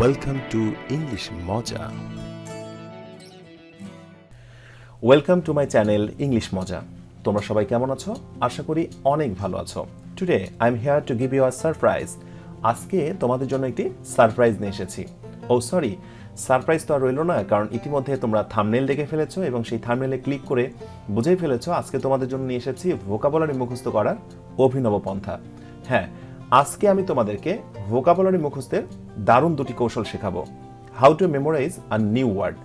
Welcome to English মজা welcome to my channel English মজা তোমরা সবাই কেমন আছো? আশা করি অনেক ভালো আছো। Today I am here to give you a surprise আজকে তোমাদের জন্য একটি সারপ্রাইজ নিয়ে এসেছি। ও সরি সারপ্রাইজ তো আর রইল না, কারণ ইতিমধ্যে তোমরা থামনেল দেখে ফেলেছো এবং সেই থামনেলে ক্লিক করে বুঝেই ফেলেছো, আজকে তোমাদের জন্য নিয়ে এসেছি ভোকাবলারি মুখস্থ করার অভিনব পন্থা। হ্যাঁ আজকে আমি তোমাদেরকে ভোকাবলারি মুখস্থের দারুণ দুটি কৌশল শেখাবো। How to memorize a new word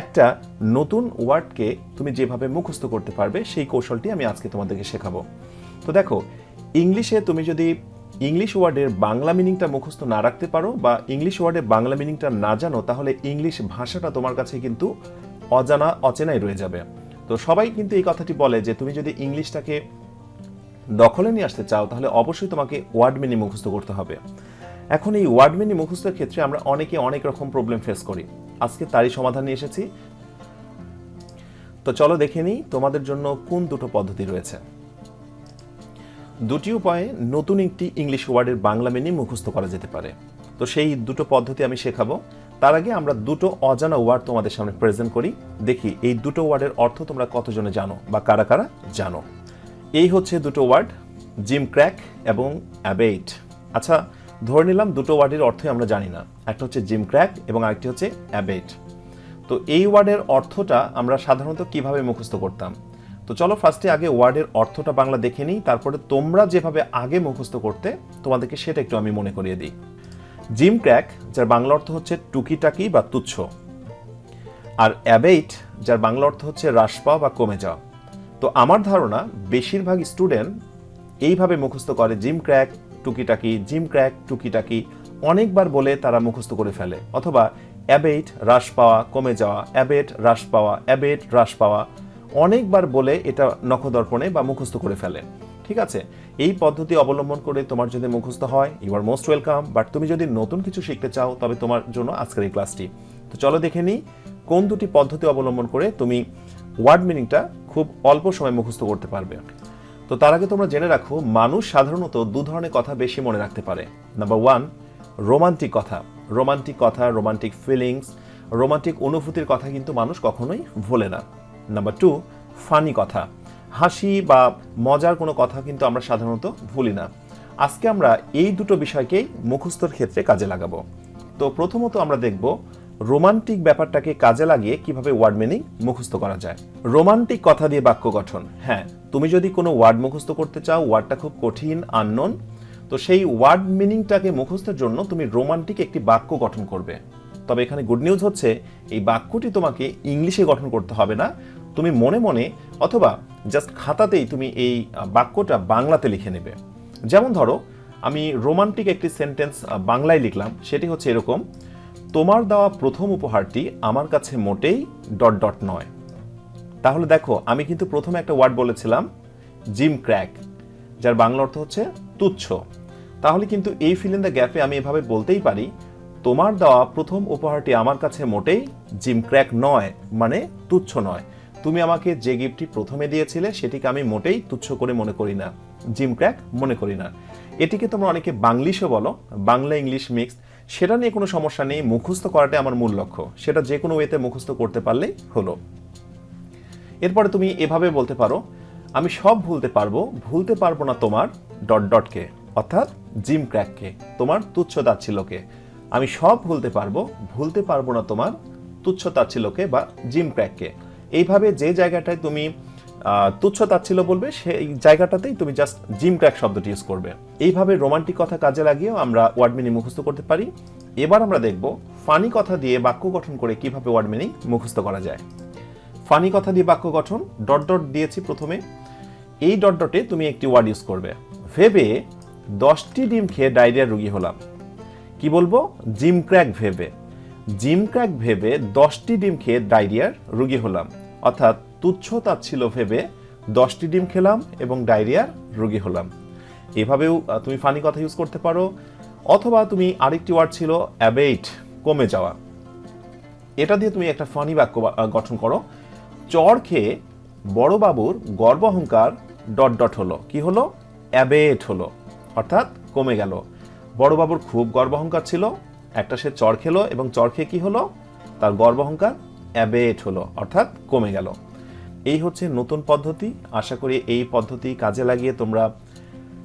একটা নতুন ওয়ার্ডকে তুমি যেভাবে মুখস্থ করতে পারবে, সেই কৌশলটি আমি আজকে তোমাদেরকে শেখাবো। তো দেখো, ইংলিশে তুমি যদি ইংলিশ ওয়ার্ডের বাংলা মিনিংটা মুখস্থ না রাখতে পারো বা ইংলিশ ওয়ার্ডের বাংলা মিনিংটা না জানো, তাহলে ইংলিশ ভাষাটা তোমার কাছে কিন্তু অজানা, অচেনাই রয়ে যাবে। তো সবাই কিন্তু এই কথাটি বলে যে তুমি যদি ইংলিশটাকে দখলে নিয়ে আসতে চাও, তাহলে অবশ্যই তোমাকে ওয়ার্ড মিনি মুখস্থ করতে হবে। এখন এই ওয়ার্ড মিনি মুখস্থের ক্ষেত্রে আমরা অনেকে অনেক রকম প্রবলেম ফেস করি। আজকে তারই সমাধান নিয়ে এসেছি। তো চলো দেখে নিই তোমাদের জন্য কোন দুটো পদ্ধতি রয়েছে। দুটি উপায়ে নতুন একটি ইংলিশ ওয়ার্ডের বাংলা মিনি মুখস্থ করা যেতে পারে। তো সেই দুটো পদ্ধতি আমি শেখাবো। তার আগে আমরা দুটো অজানা ওয়ার্ড তোমাদের সামনে প্রেজেন্ট করি। দেখি এই দুটো ওয়ার্ডের অর্থ তোমরা কতজনে জানো বা কারা কারা জানো। এই হচ্ছে দুটো ওয়ার্ড জিম ক্র্যাক এবং অ্যাবেইট আচ্ছা ধরে নিলাম দুটো ওয়ার্ডের অর্থই আমরা জানি না। একটা হচ্ছে জিম ক্র্যাক এবং আরেকটি হচ্ছে অ্যাবেট তো এই ওয়ার্ডের অর্থটা আমরা সাধারণত কীভাবে মুখস্থ করতাম? তো চলো ফার্স্টে আগে ওয়ার্ডের অর্থটা বাংলা দেখে নিই, তারপরে তোমরা যেভাবে আগে মুখস্থ করতে, তোমাদেরকে সেটা একটু আমি মনে করিয়ে দিই। জিম ক্র্যাক যার বাংলা অর্থ হচ্ছে টুকিটাকি বা তুচ্ছ। আর অ্যাবেইট যার বাংলা অর্থ হচ্ছে হ্রাস পাওয়া বা কমে যাওয়া। তো আমার ধারণা, বেশিরভাগ স্টুডেন্ট এইভাবে মুখস্থ করে জিম ক্র্যাক টুকিটাকি, জিম ক্র্যাক টুকিটাকি অনেকবার বলে তারা মুখস্থ করে ফেলে। অথবা অ্যাবেট হ্রাস পাওয়া, কমে যাওয়া, অ্যাবেট হ্রাস পাওয়া, অ্যাবেট হ্রাস পাওয়া অনেকবার বলে এটা নখদর্পণে বা মুখস্থ করে ফেলে। ঠিক আছে? এই পদ্ধতি অবলম্বন করে তোমার যদি মুখস্থ হয় you are most welcome but তুমি যদি নতুন কিছু শিখতে চাও, তবে তোমার জন্য আজকের এই ক্লাসটি। তো চলো দেখে নিই, কোন দুটি পদ্ধতি অবলম্বন করে তুমি ওয়ার্ড মিনিংটা খুব অল্প সময় মুখস্থ করতে পারবে। তো তার আগে তোমরা জেনে রাখো, মানুষ সাধারণত দু ধরনের কথা বেশি মনে রাখতে পারে। নাম্বার ওয়ান রোমান্টিক কথা। রোমান্টিক কথা রোমান্টিক ফিলিংস রোমান্টিক অনুভূতির কথা কিন্তু মানুষ কখনোই ভোলে না। নাম্বার টু ফানি কথা। হাসি বা মজার কোনো কথা কিন্তু আমরা সাধারণত ভুলি না। আজকে আমরা এই দুটো বিষয়কেই মুখস্থর ক্ষেত্রে কাজে লাগাবো। তো প্রথমত আমরা দেখব রোমান্টিক ব্যাপারটাকে কাজে লাগিয়ে কীভাবে ওয়ার্ড মিনিং মুখস্থ করা যায়। রোমান্টিক কথা দিয়ে বাক্য গঠন। হ্যাঁ তুমি যদি কোনো ওয়ার্ড মুখস্থ করতে চাও, ওয়ার্ডটা খুব কঠিন আননোন তো সেই ওয়ার্ড মিনিংটাকে মুখস্থের জন্য তুমি রোমান্টিক একটি বাক্য গঠন করবে। তবে এখানে গুড নিউজ হচ্ছে, এই বাক্যটি তোমাকে ইংলিশে গঠন করতে হবে না। তুমি মনে মনে অথবা জাস্ট খাতাতেই তুমি এই বাক্যটা বাংলাতে লিখে নেবে। যেমন ধরো, আমি রোমান্টিক একটি সেন্টেন্স বাংলায় লিখলাম, সেটি হচ্ছে এরকম তোমার দেওয়া প্রথম উপহারটি আমার কাছে মোটেই ডট ডট নয়। তাহলে দেখো, আমি কিন্তু প্রথমে একটা ওয়ার্ড বলেছিলাম, জিম ক্র্যাক, যার বাংলা অর্থ হচ্ছে তুচ্ছ। তাহলে কিন্তু এই ফিল ইন দ্য গ্যাপে আমি এভাবে বলতেই পারি, তোমার দেওয়া প্রথম উপহারটি আমার কাছে মোটেই জিম ক্র্যাক নয় মানে তুচ্ছ নয়। তুমি আমাকে যে গিফটটি প্রথমে দিয়েছিলে, সেটিকে আমি মোটেই তুচ্ছ করে মনে করি না, জিম ক্র্যাক মনে করি না। এটিকে তোমরা অনেকে বাংলিশও বলো, বাংলা, ইংলিশ মিক্স সেটা নিয়ে কোনো সমস্যা নেই, মুখস্থ করাটাই আমার মূল লক্ষ্য। সেটা যে কোনো ওয়েতে মুখস্থ করতে পারলেই হলো। এরপরে তুমি এভাবে বলতে পারো, আমি সব ভুলতে পারব ভুলতে পারব না তোমার ডট ডটকে অর্থাৎ জিম ক্র্যাককে তোমার তুচ্ছ তাচ্ছিলকে আমি সব ভুলতে পারব ভুলতে পারব না তোমার তুচ্ছ তাচ্ছিলকে বা জিম ক্র্যাককে এইভাবে যে জায়গাটায় তুমি তুচ্ছ তাচ্ছিল বলবে সেই জায়গাটাতেই তুমি জাস্ট জিম ক্র্যাক শব্দটি ইউজ করবে। এইভাবে রোমান্টিক কথা কাজে লাগিয়েও আমরা ওয়ার্ড মিনিং মুখস্থ করতে পারি। এবার আমরা দেখব ফানি কথা দিয়ে বাক্য গঠন করে কীভাবে ওয়ার্ড মিনিং মুখস্থ করা যায়। ফানি কথা দিয়ে বাক্য গঠন ডট ডট দিয়েছি প্রথমে। এই ডট ডটে তুমি একটি ওয়ার্ড ইউজ করবে। ভেবে দশটি ডিম খেয়ে ডায়রিয়ার রুগী হলাম। কি বলব? জিম ক্র্যাক ভেবে। জিম ক্র্যাক ভেবে দশটি ডিম খেয়ে ডায়রিয়ার রুগী হলাম। অর্থাৎ তুচ্ছ তাচ্ছিল ভেবে দশটি ডিম খেলাম এবং ডায়রিয়ার রুগী হলাম। এভাবেও তুমি ফানি কথা ইউজ করতে পারো, অথবা তুমি আরেকটি ওয়ার্ড ছিল অ্যাবেইট কমে যাওয়া। এটা দিয়ে তুমি একটা ফানি বাক্য গঠন করো। চর খেয়ে বড়বাবুর গর্ব অহংকার ডট ডট হলো। কি হলো? অ্যাবেট হলো। অর্থাৎ কমে গেল। বড়বাবুর খুব গর্ব অহংকার ছিল। একটা সে চর খেলো এবং চর খেয়ে কি হলো? তার গর্ব অহংকার অ্যাবেট হলো। অর্থাৎ কমে গেল। এই হচ্ছে নতুন পদ্ধতি। আশা করি এই পদ্ধতি কাজে লাগিয়ে তোমরা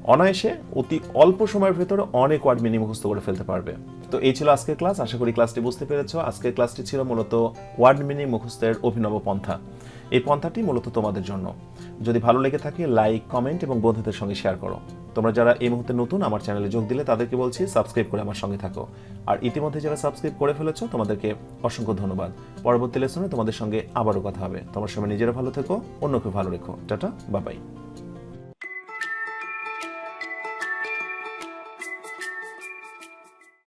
অনায়াসে অতি অল্প সময়ের ভেতরে অনেক ওয়ার্ড মিনি মুখস্থ করে ফেলতে পারবে। তো এই ছিল আজকের ক্লাস আশা করি ক্লাসটি বুঝতে পেরেছ। আজকের ক্লাসটি ছিল মূলত ওয়ার্ড মিনি মুখস্থের অভিনব পন্থা। এই পন্থাটি মূলত তোমাদের জন্য। যদি ভালো লেগে থাকে লাইক কমেন্ট এবং বন্ধুদের সঙ্গে শেয়ার করো। তোমরা যারা এই মুহূর্তে নতুন আমার চ্যানেলে যোগ দিলে, তাদেরকে বলছি সাবস্ক্রাইব করে আমার সঙ্গে থাকো। আর ইতিমধ্যে যারা সাবস্ক্রাইব করে ফেলেছ, তোমাদেরকে অসংখ্য ধন্যবাদ। পরবর্তী লেসনে তোমাদের সঙ্গে আবারও কথা হবে। তোমার সময় নিজেরা ভালো থেকো, অন্যকে ভালো রেখো। টাটা বাবাই